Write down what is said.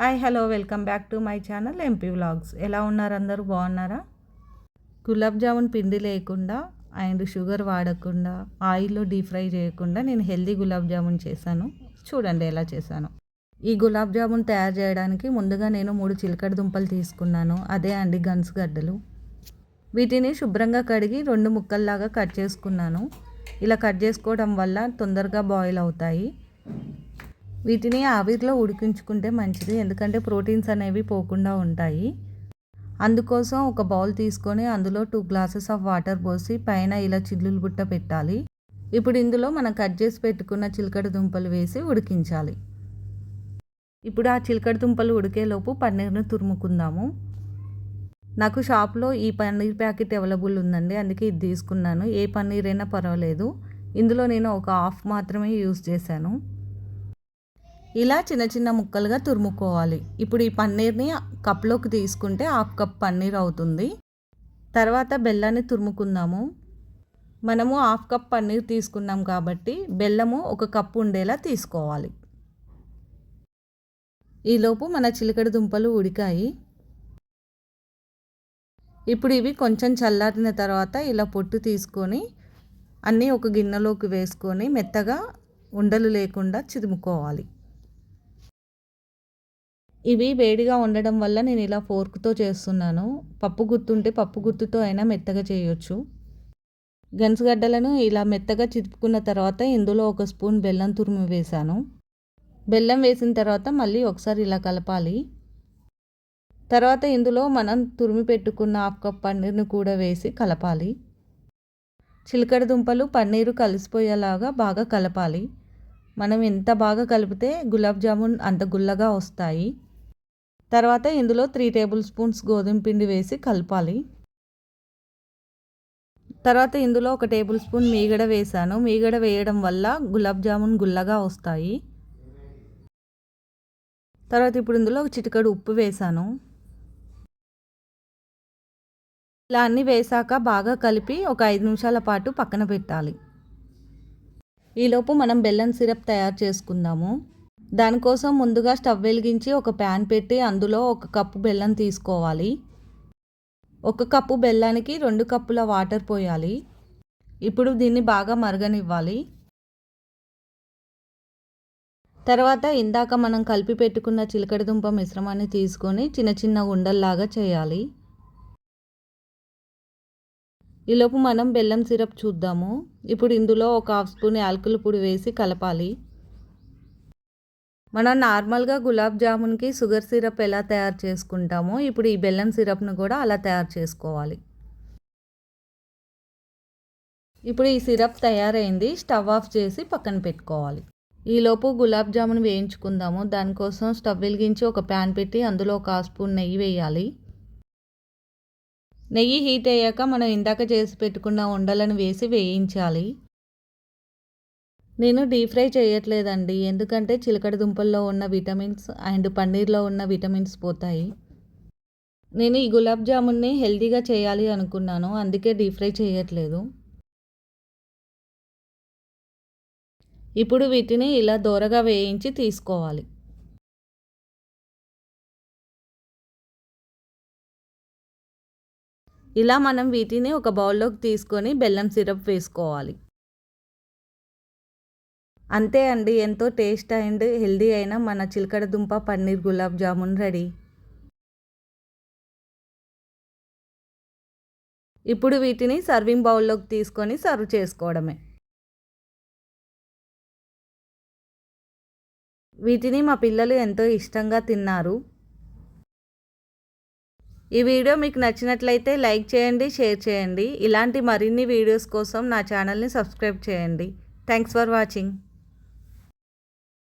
Hi hello welcome back to my channel MP vlogs. ఎలా ఉన్నారు అందరూ? బాగున్నారా? గులాబ్ జామున్ పిండి లేకుండా అండ్ షుగర్ వాడకుండా ఆయిల్లో డీప్ ఫ్రై చేయకుండా నేను హెల్దీ గులాబ్ జామున్ చేశాను. చూడండి ఎలా చేశాను. ఈ గులాబ్ జామున్ తయారు చేయడానికి ముందుగా నేను మూడు చిలకడ దుంపలు తీసుకున్నాను. అదే అండి గన్స్ గడ్డలు. వీటిని శుభ్రంగా కడిగి రెండు ముక్కల్లాగా కట్ చేసుకున్నాను. ఇలా కట్ చేసుకోవడం వల్ల తొందరగా బాయిల్ అవుతాయి. వీటిని ఆవిరిలో ఉడికించుకుంటే మంచిది. ఎందుకంటే ప్రోటీన్స్ అనేవి పోకుండా ఉంటాయి. అందుకోసం ఒక బౌల్ తీసుకొని అందులో టూ గ్లాసెస్ ఆఫ్ వాటర్ పోసి పైన ఇలా చిల్లులు బుట్ట పెట్టాలి. ఇప్పుడు ఇందులో మనం కట్ చేసి పెట్టుకున్న చిలకడ దుంపలు వేసి ఉడికించాలి. ఇప్పుడు ఆ చిలకడ దుంపలు ఉడికేలోపు పన్నీర్ను తురుముకుందాము. నాకు షాప్లో ఈ పన్నీర్ ప్యాకెట్ అవైలబుల్ ఉందండి. అందుకే ఇది తీసుకున్నాను. ఏ పన్నీర్ అయినా పర్వాలేదు. ఇందులో నేను ఒక హాఫ్ మాత్రమే యూస్ చేశాను. ఇలా చిన్న చిన్న ముక్కలుగా తురుముకోవాలి. ఇప్పుడు ఈ పన్నీర్ని కప్లోకి తీసుకుంటే హాఫ్ కప్ పన్నీర్ అవుతుంది. తర్వాత బెల్లాన్ని తురుముకుందాము. మనము హాఫ్ కప్ పన్నీర్ తీసుకున్నాం కాబట్టి బెల్లము ఒక కప్పు ఉండేలా తీసుకోవాలి. ఈలోపు మన చిలకడ దుంపలు ఉడికాయి. ఇప్పుడు ఇవి కొంచెం చల్లారిన తర్వాత ఇలా పొట్టు తీసుకొని అన్నీ ఒక గిన్నెలోకి వేసుకొని మెత్తగా ఉండలు లేకుండా చిదుముకోవాలి. ఇవి వేడిగా ఉండడం వల్ల నేను ఇలా ఫోర్క్తో చేస్తున్నాను. పప్పు గుత్తుంటే పప్పు గుత్తుతో అయినా మెత్తగా చేయొచ్చు. గన్సుగడ్డలను ఇలా మెత్తగా చితుపుకున్న తర్వాత ఇందులో ఒక స్పూన్ బెల్లం తురుము వేశాను. బెల్లం వేసిన తర్వాత మళ్ళీ ఒకసారి ఇలా కలపాలి. తర్వాత ఇందులో మనం తురిమి పెట్టుకున్న హాఫ్ కప్ పన్నీర్ని కూడా వేసి కలపాలి. చిలకడ దుంపలు పన్నీరు కలిసిపోయేలాగా బాగా కలపాలి. మనం ఎంత బాగా కలిపితే గులాబ్ జామున్ అంత గుల్లగా వస్తాయి. తర్వాత ఇందులో త్రీ టేబుల్ స్పూన్స్ గోధుమ పిండి వేసి కలపాలి. తర్వాత ఇందులో ఒక టేబుల్ స్పూన్ మీగడ వేసాను. మీగడ వేయడం వల్ల గులాబ్ జామున్ గుల్లగా వస్తాయి. తర్వాత ఇప్పుడు ఇందులో ఒక చిటికడు ఉప్పు వేసాను. ఇలా అన్నీ వేసాక బాగా కలిపి ఒక ఐదు నిమిషాల పాటు పక్కన పెట్టాలి. ఈలోపు మనం బెల్లం సిరప్ తయారు చేసుకుందాము. దానికోసం ముందుగా స్టవ్ వెలిగించి ఒక ప్యాన్ పెట్టి అందులో ఒక కప్పు బెల్లం తీసుకోవాలి. ఒక కప్పు బెల్లానికి రెండు కప్పుల వాటర్ పోయాలి. ఇప్పుడు దీన్ని బాగా మరగనివ్వాలి. తర్వాత ఇందాక మనం కలిపి పెట్టుకున్న చిలకడదుంప మిశ్రమాన్ని తీసుకొని చిన్న చిన్న ఉండల్లాగా చేయాలి. ఈలోపు మనం బెల్లం సిరప్ చూద్దాము. ఇప్పుడు ఇందులో ఒక హాఫ్ స్పూన్ యాలకుల పొడి వేసి కలపాలి. మనం నార్మల్గా గులాబ్ జామున్కి షుగర్ సిరప్ ఎలా తయారు చేసుకుంటామో ఇప్పుడు ఈ బెల్లం సిరప్ను కూడా అలా తయారు చేసుకోవాలి. ఇప్పుడు ఈ సిరప్ తయారైంది స్టవ్ ఆఫ్ చేసి పక్కన పెట్టుకోవాలి. ఈలోపు గులాబ్ జామున్ వేయించుకుందాము. దానికోసం స్టవ్ వెలిగించి ఒక ప్యాన్ పెట్టి అందులో ఒక స్పూన్ నెయ్యి వేయాలి. నెయ్యి హీట్ అయ్యాక మనం ఇందాక చేసి పెట్టుకున్న ఉండలను వేసి వేయించాలి. నేను డీప్ ఫ్రై చేయట్లేదండి. ఎందుకంటే చిలకడ దుంపల్లో ఉన్న విటమిన్స్ అండ్ పన్నీర్లో ఉన్న విటమిన్స్ పోతాయి. నేను ఈ గులాబ్ జామున్ని హెల్తీగా చేయాలి అనుకున్నాను. అందుకే డీప్ ఫ్రై చేయట్లేదు. ఇప్పుడు వీటిని ఇలా దోరగా వేయించి తీసుకోవాలి. ఇలా మనం వీటిని ఒక బౌల్లోకి తీసుకొని బెల్లం సిరప్ వేసుకోవాలి. అంతే అండి ఎంతో టేస్ట్ అండ్ హెల్దీ అయిన మన చిలకడ దుంప పన్నీర్ గులాబ్ జామున్ రెడీ. ఇప్పుడు వీటిని సర్వింగ్ బౌల్లోకి తీసుకొని సర్వ్ చేసుకోవడమే. వీటిని మా పిల్లలు ఎంతో ఇష్టంగా తిన్నారు. ఈ వీడియో మీకు నచ్చినట్లయితే లైక్ చేయండి షేర్ చేయండి. ఇలాంటి మరిన్ని వీడియోస్ కోసం నా ఛానల్ని సబ్స్క్రైబ్ చేయండి. Thanks for watching.